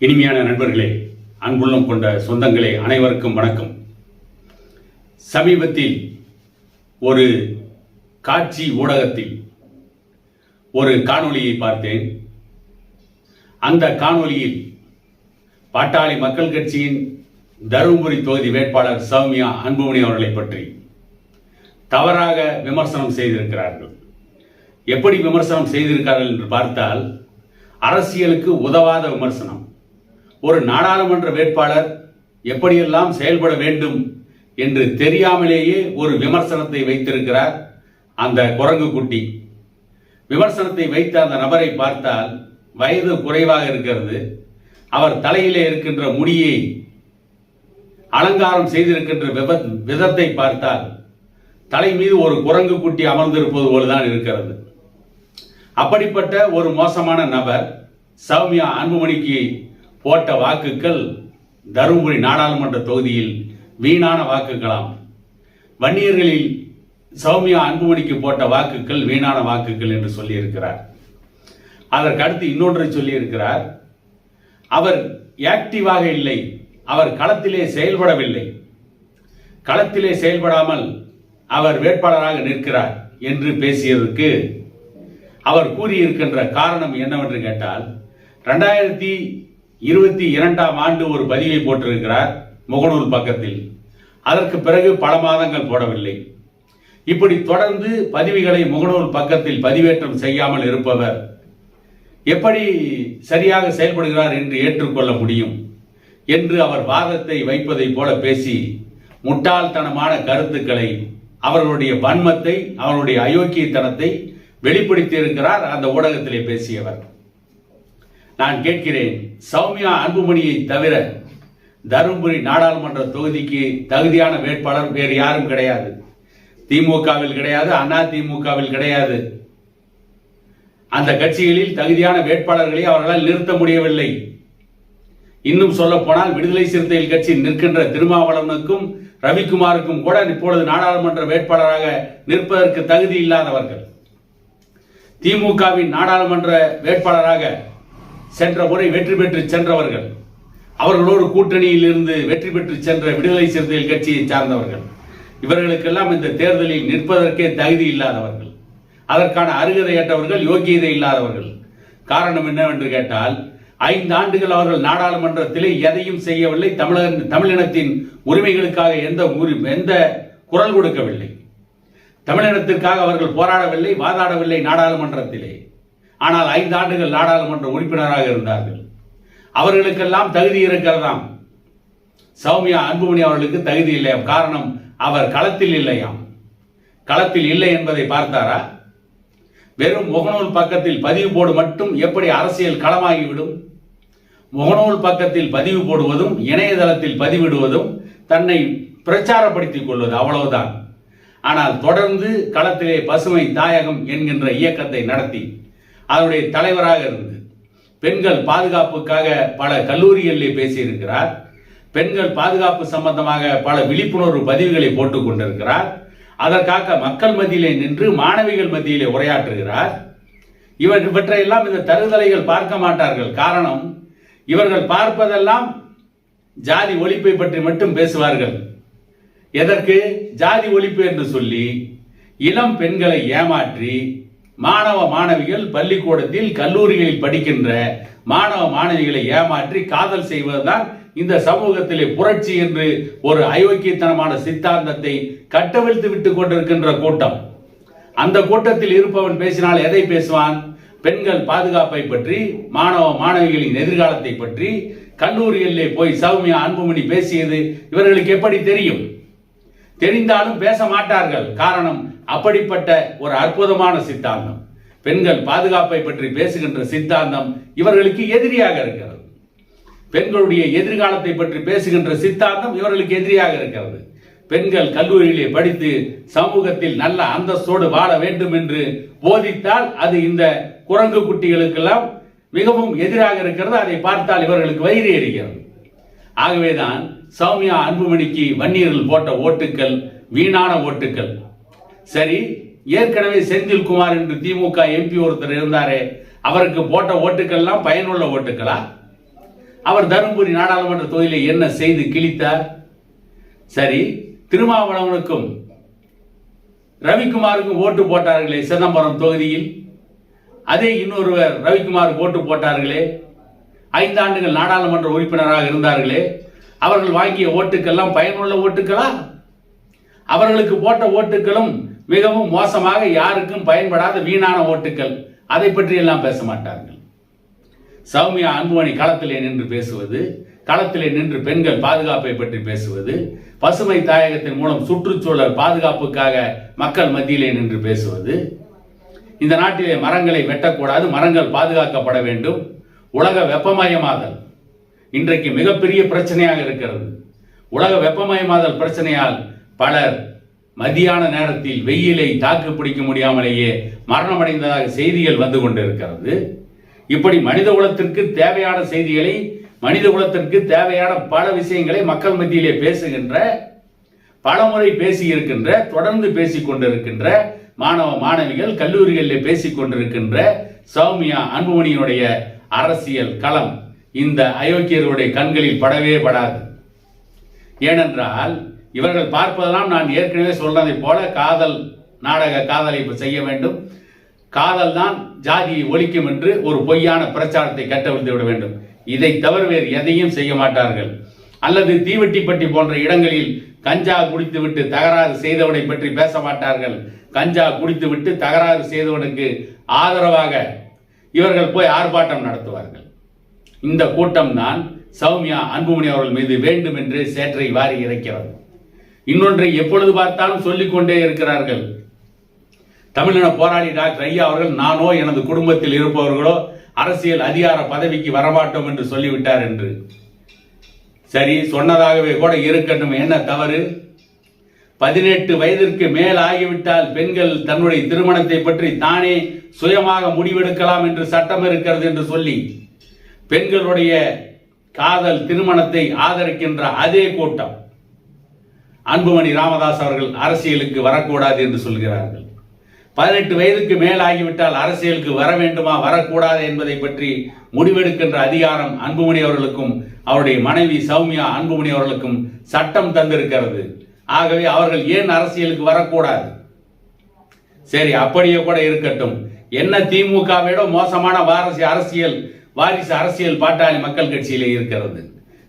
இனிமையான நண்பர்களே அன்புள்ளம் கொண்ட சொந்தங்களே அனைவருக்கும் வணக்கம். சமீபத்தில் ஒரு காட்சி ஊடகத்தில் ஒரு காணொளியை பார்த்தேன். அந்த காணொளியில் பாட்டாளி மக்கள் கட்சியின் தருமபுரி தொகுதி வேட்பாளர் சௌமியா அன்புமணி அவர்களை பற்றி தவறாக விமர்சனம் செய்திருக்கிறார்கள். எப்படி விமர்சனம் செய்திருக்கிறார்கள் என்று பார்த்தால் அரசியலுக்கு உதவாத விமர்சனம். ஒரு நாடாளுமன்ற வேட்பாளர் எப்படியெல்லாம் செயல்பட வேண்டும் என்று தெரியாமலேயே ஒரு விமர்சனத்தை வைத்திருக்கிறார் அந்த குரங்கு குட்டி. விமர்சனத்தை வைத்த அந்த நபரை பார்த்தால் வயது குறைவாக இருக்கிறது. அவர் தலையிலே இருக்கின்ற முடியை அலங்காரம் செய்திருக்கின்ற விபத் விதத்தை பார்த்தால் தலை மீது ஒரு குரங்கு குட்டி அமர்ந்திருப்பது போலதான் இருக்கிறது. அப்படிப்பட்ட ஒரு மோசமான நபர் சௌமியா அன்புமணிக்கு போட்ட வாக்குகள் தருமபுரி நாடாளுமன்ற தொகுதியில் வீணான வாக்குகளாம். வன்னியர்களில் சௌமியா அன்புமணிக்கு போட்ட வாக்குகள் வீணான வாக்குகள் என்று சொல்லியிருக்கிறார். அதற்கு அடுத்து இன்னொன்றை சொல்லியிருக்கிறார். அவர் ஆக்டிவாக இல்லை. அவர் களத்திலே செயல்படவில்லை. களத்திலே செயல்படாமல் அவர் வேட்பாளராக நிற்கிறார் என்று பேசியதற்கு அவர் கூறியிருக்கின்ற காரணம் என்னவென்று கேட்டால் ரெண்டாயிரத்தி இருபத்தி இரண்டாம் ஆண்டு ஒரு பதிவை போட்டிருக்கிறார் முகநூல் பக்கத்தில். அதற்கு பிறகு பல மாதங்கள் போடவில்லை. இப்படி தொடர்ந்து பதிவுகளை முகநூல் பக்கத்தில் பதிவேற்றம் செய்யாமல் இருப்பவர் எப்படி சரியாக செயல்படுகிறார் என்று ஏற்றுக்கொள்ள முடியும் என்று அவர் வாதத்தை வைப்பதைப் போல பேசி முட்டாள்தனமான கருத்துக்களை அவர்களுடைய வன்மத்தை அவருடைய அயோக்கியத்தனத்தை வெளிப்படுத்தியிருக்கிறார் அந்த ஊடகத்திலே பேசியவர். நான் கேட்கிறேன் சௌமியா அன்புமணியை தவிர தருமபுரி நாடாளுமன்ற தொகுதிக்கு தகுதியான வேட்பாளர் வேறு யாரும் கிடையாது. திமுகவில் கிடையாது அண்ணா திமுகவில் கிடையாது. அந்த கட்சிகளில் தகுதியான வேட்பாளர்களை அவர்களால் நிறுத்த முடியவில்லை. இன்னும் சொல்ல போனால் விடுதலை சிறுத்தைகள் கட்சி நிற்கின்ற திருமாவளவனுக்கும் ரவிக்குமாருக்கும் கூட இப்பொழுது நாடாளுமன்ற வேட்பாளராக நிற்பதற்கு தகுதி இல்லாதவர்கள். திமுகவின் நாடாளுமன்ற வேட்பாளராக சென்ற முறை வெற்றி பெற்று சென்றவர்கள். அவர்களோடு கூட்டணியில் இருந்து வெற்றி பெற்று சென்ற விடுதலை சிறுத்தைகள் கட்சியை சார்ந்தவர்கள். இவர்களுக்கெல்லாம் இந்த தேர்தலில் நிற்பதற்கே தகுதி இல்லாதவர்கள். அதற்கான அருகதையற்றவர்கள் யோக்கியதை இல்லாதவர்கள். காரணம் என்னவென்று கேட்டால் ஐந்து ஆண்டுகள் அவர்கள் நாடாளுமன்றத்திலே எதையும் செய்யவில்லை தமிழக தமிழினத்தின் உரிமைகளுக்காக எந்த எந்த குரல் கொடுக்கவில்லை. தமிழினத்திற்காக அவர்கள் போராடவில்லை வாதாடவில்லை நாடாளுமன்றத்திலே. ஆனால் ஐந்து ஆண்டுகள் நாடாளுமன்ற உறுப்பினராக இருந்தார்கள். அவர்களுக்கெல்லாம் தகுதி இருக்கிறதாம். சௌமியா அன்புமணி அவர்களுக்கு தகுதி இல்லையாம். காரணம் அவர் களத்தில் இல்லையாம். களத்தில் இல்லை என்பதை பார்த்தாரா? வெறும் முகநூல் பக்கத்தில் பதிவு போடு மட்டும் எப்படி அரசியல் களமாகிவிடும்? முகநூல் பக்கத்தில் பதிவு போடுவதும் இணையதளத்தில் பதிவிடுவதும் தன்னை பிரச்சாரப்படுத்திக் கொள்வது அவ்வளவுதான். ஆனால் தொடர்ந்து களத்திலே பசுமை தாயகம் என்கின்ற இயக்கத்தை நடத்தி அதனுடைய தலைவராக இருந்து பெண்கள் பாதுகாப்புக்காக பல கல்லூரிகளில் பேசியிருக்கிறார். பெண்கள் பாதுகாப்பு சம்பந்தமாக பல விழிப்புணர்வு பதிவுகளை போட்டுக் கொண்டிருக்கிறார். அதற்காக மக்கள் மத்தியிலே நின்று மாணவிகள் மத்தியிலே உரையாற்றுகிறார். இவர் இவற்றையெல்லாம் இந்த தருதலைகள் பார்க்க மாட்டார்கள். காரணம் இவர்கள் பார்ப்பதெல்லாம் ஜாதி ஒழிப்பை பற்றி மட்டும் பேசுவார்கள். எதற்கு? ஜாதி ஒழிப்பு என்று சொல்லி இளம் பெண்களை ஏமாற்றி மாணவ மாணவிகள் பள்ளிக்கூடத்தில் கல்லூரிகளில் படிக்கின்ற மாணவ மாணவிகளை ஏமாற்றி காதல் செய்வதுதான் இந்த சமூகத்திலே புரட்சி என்று ஒரு அயோக்கியத்தனமான சித்தாந்தத்தை கட்டவிழ்த்து விட்டுக் கொண்டிருக்கின்ற கூட்டம். அந்த கூட்டத்தில் இருப்பவன் பேசினால் எதை பேசுவான்? பெண்கள் பாதுகாப்பை பற்றி மாணவ மாணவிகளின் எதிர்காலத்தை பற்றி கல்லூரிகளிலே போய் சௌமியா அன்புமணி பேசியது இவர்களுக்கு எப்படி தெரியும்? தெரிந்தாலும் பேச மாட்டார்கள். காரணம் அப்படிப்பட்ட ஒரு அற்புதமான சித்தாந்தம். பெண்கள் பாதுகாப்பை பற்றி பேசுகின்ற சித்தாந்தம் இவர்களுக்கு எதிரியாக இருக்கிறது. பெண்களுடைய எதிர்காலத்தை பற்றி பேசுகின்ற சித்தாந்தம் இவர்களுக்கு எதிரியாக இருக்கிறது. பெண்கள் கல்லூரியிலே படித்து சமூகத்தில் நல்ல அந்தஸ்தோடு வாழ வேண்டும் என்று போதித்தால் அது இந்த குரங்கு குட்டிகளுக்கெல்லாம் மிகவும் எதிராக இருக்கிறது. அதை பார்த்தால் இவர்களுக்கு வயிறு எரிகிறது. ஆகவேதான் சௌமியா அன்புமணிக்கு வன்னியர்கள் போட்ட ஓட்டுக்கள் வீணான ஓட்டுக்கள் சரி ஏற்கனவே செந்தில்குமார் என்று திமுக எம்பி ஒருத்தர் இருந்தாரே அவருக்கு போட்ட ஓட்டுக்கள்லாம் பயனுள்ள ஓட்டுக்களா? அவர் தருமபுரி நாடாளுமன்ற தொகுதியில் என்ன செய்து கிழித்தார்? சரி திருமாவளவனுக்கும் ரவிக்குமாருக்கும் ஓட்டு போட்டார்களே சிதம்பரம் தொகுதியில். அதே இன்னொருவர் ரவிக்குமார் ஓட்டு போட்டார்களே. ஐந்தாண்டுகள் நாடாளுமன்ற உறுப்பினராக இருந்தார்களே. அவர்கள் வாங்கிய ஓட்டுக்கெல்லாம் பயனுள்ள ஓட்டுக்களா? அவர்களுக்கு போட்ட ஓட்டுகளும் மிகவும் மோசமாக யாருக்கும் பயன்படாத வீணான ஓட்டுக்கள். அதை பற்றி எல்லாம் பேச மாட்டார்கள். சௌமியா அன்புமணி களத்திலே நின்று பேசுவது களத்திலே நின்று பெண்கள் பாதுகாப்பை பற்றி பேசுவது பசுமை தாயகத்தின் மூலம் சுற்றுச்சூழல் பாதுகாப்புக்காக மக்கள் மத்தியிலே நின்று பேசுவது இந்த நாட்டிலே மரங்களை வெட்டக்கூடாது மரங்கள் பாதுகாக்கப்பட வேண்டும் உலக வெப்பமயமாதல். இன்றைக்கு மிகப்பெரிய பிரச்சனையாக இருக்கிறது. உலக வெப்பமயமாதல் பிரச்சனையால் பலர் மதியான நேரத்தில் வெயிலை தாக்கு பிடிக்க முடியாமலேயே மரணமடைந்ததாக செய்திகள் வந்து கொண்டிருக்கிறது. இப்படி மனித குலத்திற்கு தேவையான செய்திகளை மனித குலத்திற்கு தேவையான பல விஷயங்களை மக்கள் மத்தியிலே பேசுகின்ற பலமுறை பேசி இருக்கின்ற தொடர்ந்து பேசிக் கொண்டிருக்கின்ற மாணவ மாணவிகள் கல்லூரிகளில் பேசிக் கொண்டிருக்கின்ற சௌமியா அன்புமணியினுடைய அரசியல் களம் இந்த அயோக்கியர்களுடைய கண்களில் படவே படாது. ஏனென்றால் இவர்கள் பார்ப்பதெல்லாம் நான் ஏற்கனவே சொல்றதை போல காதல் நாடக காதலை செய்ய வேண்டும். காதல் தான் ஜாதியை ஒழிக்கும் என்று ஒரு பொய்யான பிரச்சாரத்தை கட்டவிழ்த்து விட வேண்டும். இதை தவிர வேறு எதையும் செய்ய மாட்டார்கள். அல்லது தீவெட்டிப்பட்டி போன்ற இடங்களில் கஞ்சா குடித்துவிட்டு தகராறு செய்தவனை பற்றி பேச மாட்டார்கள். கஞ்சா குடித்துவிட்டு தகராறு செய்தவனுக்கு ஆதரவாக இவர்கள் போய் ஆர்ப்பாட்டம் நடத்துவார்கள். இந்த கூட்டம் தான் சௌமியா அன்புமணி அவர்கள் மீது வேண்டும் என்று சேற்றை வாரி இறைக்கிறது. இன்னொன்றை எப்பொழுது பார்த்தாலும் சொல்லிக் கொண்டே இருக்கிறார்கள். தமிழின போராளி டாக்டர் ஐயா அவர்கள் நானோ எனது குடும்பத்தில் இருப்பவர்களோ அரசியல் அதிகார பதவிக்கு வரமாட்டோம் என்று சொல்லிவிட்டார் என்று. சரி சொன்னதாகவே கூட இருக்கட்டும் என்ன தவறு? பதினெட்டு வயதிற்கு மேல் ஆகிவிட்டால் பெண்கள் தன்னுடைய திருமணத்தை பற்றி தானே சுயமாக முடிவெடுக்கலாம் என்று சட்டம் இருக்கிறது என்று சொல்லி பெண்களுடைய காதல் திருமணத்தை ஆதரிக்கின்ற அதே கூட்டம். அன்புமணி ராமதாஸ் அவர்கள் அரசியலுக்கு வரக்கூடாது என்று சொல்கிறார்கள். பதினெட்டு வயதுக்கு மேலாகிவிட்டால் அரசியலுக்கு வர வேண்டுமா வரக்கூடாது என்பதை பற்றி முடிவெடுக்கின்ற அதிகாரம் அன்புமணி அவர்களுக்கும் அவருடைய மனைவி சௌமியா அன்புமணி அவர்களுக்கும் சட்டம் தந்திருக்கிறது. ஆகவே அவர்கள் ஏன் அரசியலுக்கு வரக்கூடாது? சரி அப்படியே கூட இருக்கட்டும். என்ன திமுகவிட மோசமான வாரிசு அரசியல் வாரிசு அரசியல் பாட்டாளி மக்கள் கட்சியிலே இருக்கிறது.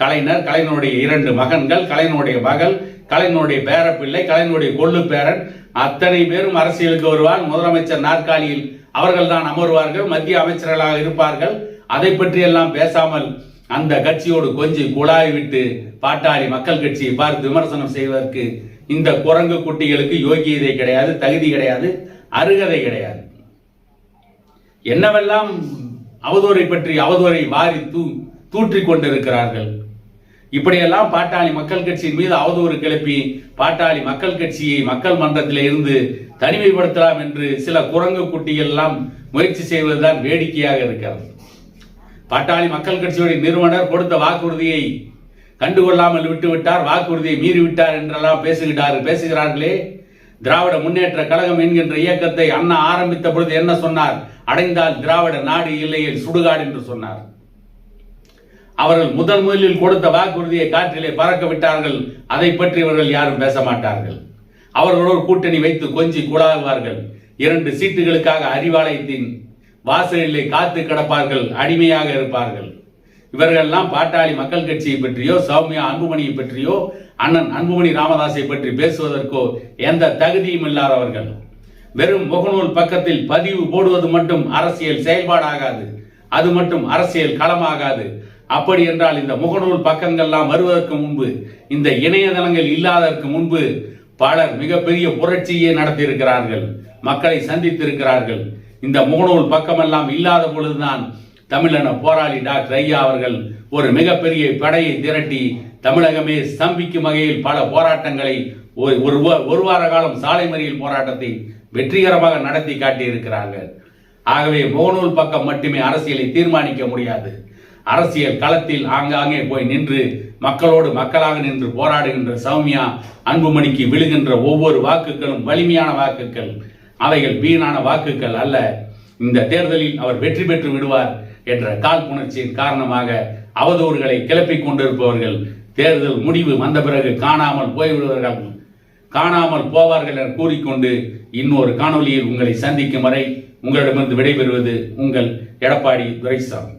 கலைஞர் கலைஞருடைய இரண்டு மகன்கள் கலைஞருடைய மகள் கலைஞனுடைய பேரப்பிள்ளை கலைஞனுடைய கொள்ளு பேரன். அத்தனை பேரும் அரசியலுக்கு வருவார். முதலமைச்சர் நாற்காலியில் அவர்கள் தான் அமர்வார்கள். மத்திய அமைச்சர்களாக இருப்பார்கள். அதை பற்றி எல்லாம் பேசாமல் அந்த கட்சியோடு கொஞ்சம் குழாய் விட்டு பாட்டாளி மக்கள் கட்சியை பார்த்து விமர்சனம் செய்வதற்கு இந்த குரங்கு குட்டிகளுக்கு யோகியதை கிடையாது தகுதி கிடையாது அருகதை கிடையாது. என்னவெல்லாம் அவதூறை பற்றி அவதூறை வாரி தூ தூற்றிக் கொண்டிருக்கிறார்கள்? இப்படியெல்லாம் பாட்டாளி மக்கள் கட்சியின் மீது அவதூறு கிளப்பி பாட்டாளி மக்கள் கட்சியை மக்கள் மன்றத்தில் இருந்து தனிமைப்படுத்தலாம் என்று சில குரங்கு குட்டிகள் எல்லாம் முயற்சி செய்வதுதான் வேடிக்கையாக இருக்கிறது. பாட்டாளி மக்கள் கட்சியுடைய நிறுவனர் கொடுத்த வாக்குறுதியை கண்டுகொள்ளாமல் விட்டுவிட்டார் வாக்குறுதியை மீறிவிட்டார் என்றெல்லாம் பேசுகிறார்கள் பேசுகிறார்களே திராவிட முன்னேற்ற கழகம் என்கின்ற இயக்கத்தை அண்ணா ஆரம்பித்த பொழுது என்ன சொன்னார்? அடைந்தால் திராவிட நாடு இல்லையில் சுடுகாடு என்று சொன்னார். அவர்கள் முதன் முதலில் கொடுத்த வாக்குறுதியை காற்றிலே பறக்க விட்டார்கள். அதை பற்றி இவர்கள் யாரும் பேச மாட்டார்கள். அவர்களோடு கூட்டணி வைத்து கொஞ்சி கூடாகுவார்கள் இரண்டு சீட்டுகளுக்காக அறிவாலயத்தின் வாசலிலே காத்து கிடப்பார்கள். அடிமையாக இருப்பார்கள். இவர்கள்லாம் பாட்டாளி மக்கள் கட்சியை பற்றியோ சௌமியா அன்புமணியை பற்றியோ அண்ணன் அன்புமணி ராமதாஸை பற்றி பேசுவதற்கோ எந்த தகுதியும் இல்லாதவர்கள். வெறும் முகநூல் பக்கத்தில் பதிவு போடுவது மட்டும் அரசியல் செயல்பாடாகாது. அது மட்டும் அரசியல் களமாகாது. அப்படி என்றால் இந்த முகநூல் பக்கங்கள்லாம் வருவதற்கு முன்பு இந்த இணையதளங்கள் இல்லாததற்கு முன்பு பலர் மிகப்பெரிய புரட்சியை நடத்தியிருக்கிறார்கள் மக்களை சந்தித்திருக்கிறார்கள். இந்த முகநூல் பக்கமெல்லாம் இல்லாத பொழுதுதான் தமிழன போராளி டாக்டர் ஐயா அவர்கள் ஒரு மிகப்பெரிய படையை திரட்டி தமிழகமே ஸ்தம்பிக்கும் வகையில் பல போராட்டங்களை ஒரு ஒரு ஒரு வார காலம் சாலை மறியல் போராட்டத்தை வெற்றிகரமாக நடத்தி காட்டியிருக்கிறார்கள். ஆகவே முகநூல் பக்கம் மட்டுமே அரசியலை தீர்மானிக்க முடியாது. அரசியல் களத்தில் ஆங்காங்கே போய் நின்று மக்களோடு மக்களாக நின்று போராடுகின்ற சௌமியா அன்புமணிக்கு விழுகின்ற ஒவ்வொரு வாக்குகளும் வலிமையான வாக்குகள். அவைகள் வீணான வாக்குகள் அல்ல. இந்த தேர்தலில் அவர் வெற்றி பெற்று விடுவார் என்ற காழ்ப்புணர்ச்சியின் காரணமாக அவதூறுகளை கிளப்பிக் கொண்டிருப்பவர்கள் தேர்தல் முடிவு வந்த பிறகு காணாமல் போய்விடுவார்கள். காணாமல் போவார்கள் என கூறிக்கொண்டு இன்னொரு காணொலியில் உங்களை சந்திக்கும் வரை உங்களிடமிருந்து விடைபெறுவது உங்கள் எடப்பாடி துரைசாமி.